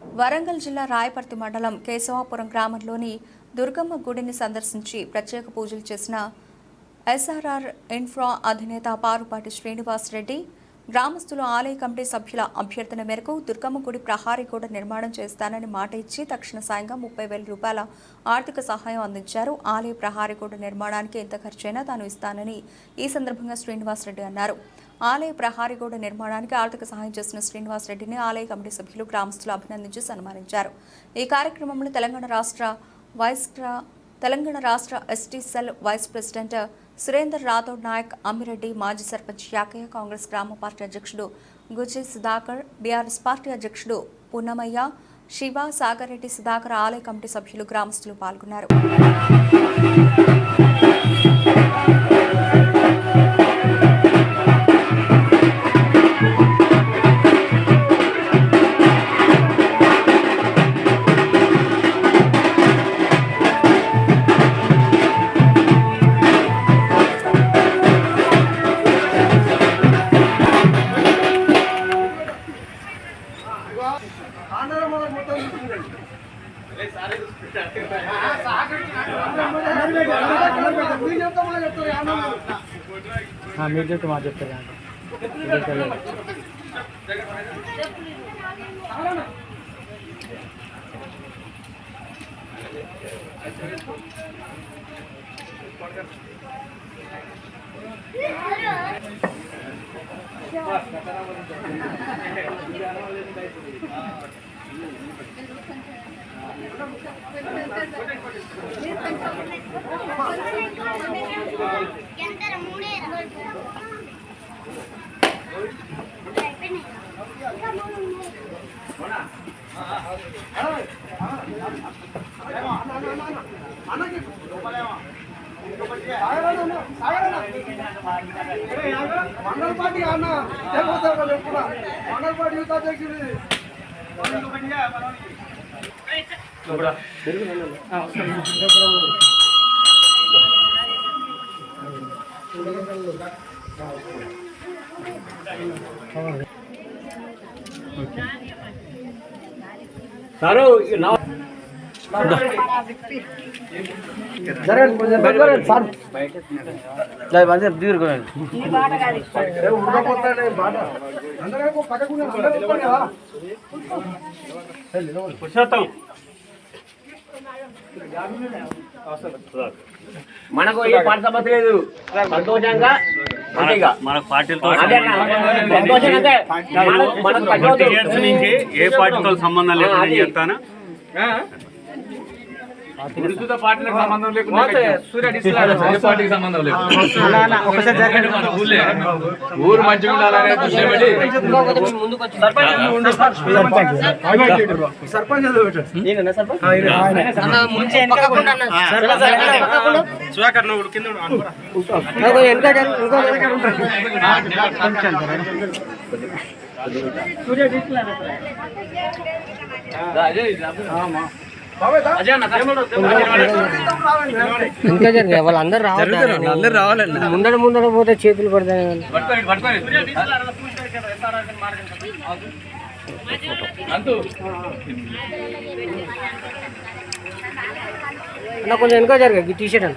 వరంగల్ జిల్లా రాయపర్తి మండలం కేశవాపురం గ్రామంలోని దుర్గమ్మ గుడిని సందర్శించి ప్రత్యేక పూజలు చేసిన ఎస్ఆర్ఆర్ ఇన్ఫ్రా అధినేత పారుపాటి శ్రీనివాస్ రెడ్డి గ్రామస్తులు ఆలయ కమిటీ సభ్యుల అభ్యర్థన మేరకు దుర్గమ్మ గుడి ప్రహారీ కూడా నిర్మాణం చేస్తానని మాట ఇచ్చి తక్షణ సాయంగా ముప్పై వేల రూపాయల ఆర్థిక సహాయం అందించారు. ఆలయ ప్రహారీ కూడా నిర్మాణానికి ఎంత ఖర్చైనా తాను ఇస్తానని ఈ సందర్భంగా శ్రీనివాస్ రెడ్డి అన్నారు. ఆలయ ప్రహారీ గోడ నిర్మాణానికి ఆర్థిక సహాయం చేసిన శ్రీనివాస్ రెడ్డిని ఆలయ కమిటీ సభ్యులు గ్రామస్తులు అభినందించి సన్మానించారు. ఈ కార్యక్రమంలో తెలంగాణ రాష్ట్ర వైస్ తెలంగాణ రాష్ట్ర ST cell vice president Surender Rathod Nayak Ammireddy మాజీ సర్పంచ్ యాకయ్య కాంగ్రెస్ గ్రామ పార్టీ అధ్యక్షుడు గుజీ సుధాకర్ బీఆర్ఎస్ పార్టీ అధ్యక్షుడు పున్నమయ్య శివ సాగర్ రెడ్డి సుధాకర్ ఆలయ కమిటీ సభ్యులు గ్రామస్తులు పాల్గొన్నారు. మీరు చెప్తే మా చెప్తారు ఎంతర మండల అన్న లేకపోతే ఎప్పుడు మండల యూత్ అధ్యక్షుడు ఉన్నారు కదా. మనకు ఏ పాట సమస్య లేదు. సంతోషంగా మనకు పార్టీలతో. ఇయర్స్ నుంచి ఏ పార్టీతో సంబంధం లేకుండా. చెప్తాను సంబంధం లేకుండా పార్టీకి సంబంధం లేదు ఊరు మంచిగా ఉండాలనే దృష్టి పెట్టి సర్పంచ్ ఇంకా జరిగాయి? వాళ్ళందరూ రావాలి అందరు రావాలండి. ముందర ముందర పోతే చేతులు పడతాయి అన్న కొంచెం వెనక జరిగాయి టీ షర్ట్ అన్న.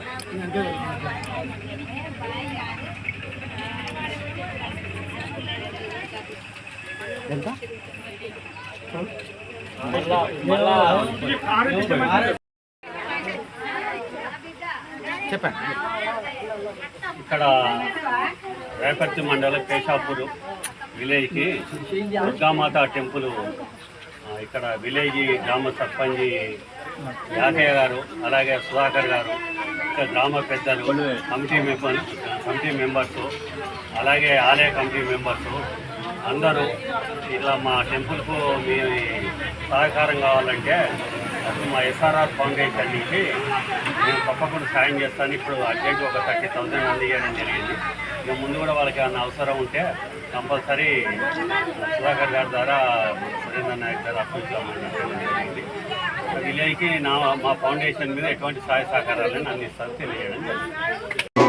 ఎంత? ఇక్కడ రేపర్తి మండలం కేశాపూర్ విలేజ్కి దుర్గామాత టెంపుల్ ఇక్కడ విలేజ్ గ్రామ సర్పంచ్ యాదయ్య గారు అలాగే సుధాకర్ గారు ఇక్కడ గ్రామ పెద్దలు కమిటీ మెంబర్ కమిటీ మెంబర్స్ అలాగే ఆలయ కమిటీ మెంబర్స్ అందరూ ఇలా మా టెంపుల్కు మీ సహకారం కావాలంటే అసలు మా ఎస్ఆర్ఆర్ ఫౌండేషన్ నుంచి నేను తప్పకుండా సాయం చేస్తాను. ఇప్పుడు అర్జెంట్ ఒక థర్టీ థౌసండ్ అందజేయడం జరిగింది. ఇక ముందు కూడా వాళ్ళకి ఏమైనా అవసరం ఉంటే కంపల్సరీ సుధాకర్ గారి ద్వారా సురేంద్ర నాయక్ గారు అప్పించామని జరిగింది. విలేజ్కి నా మా ఫౌండేషన్ మీద ఎటువంటి సహాయ సహకారాలను అందిస్తాను తెలియజేయడం జరిగింది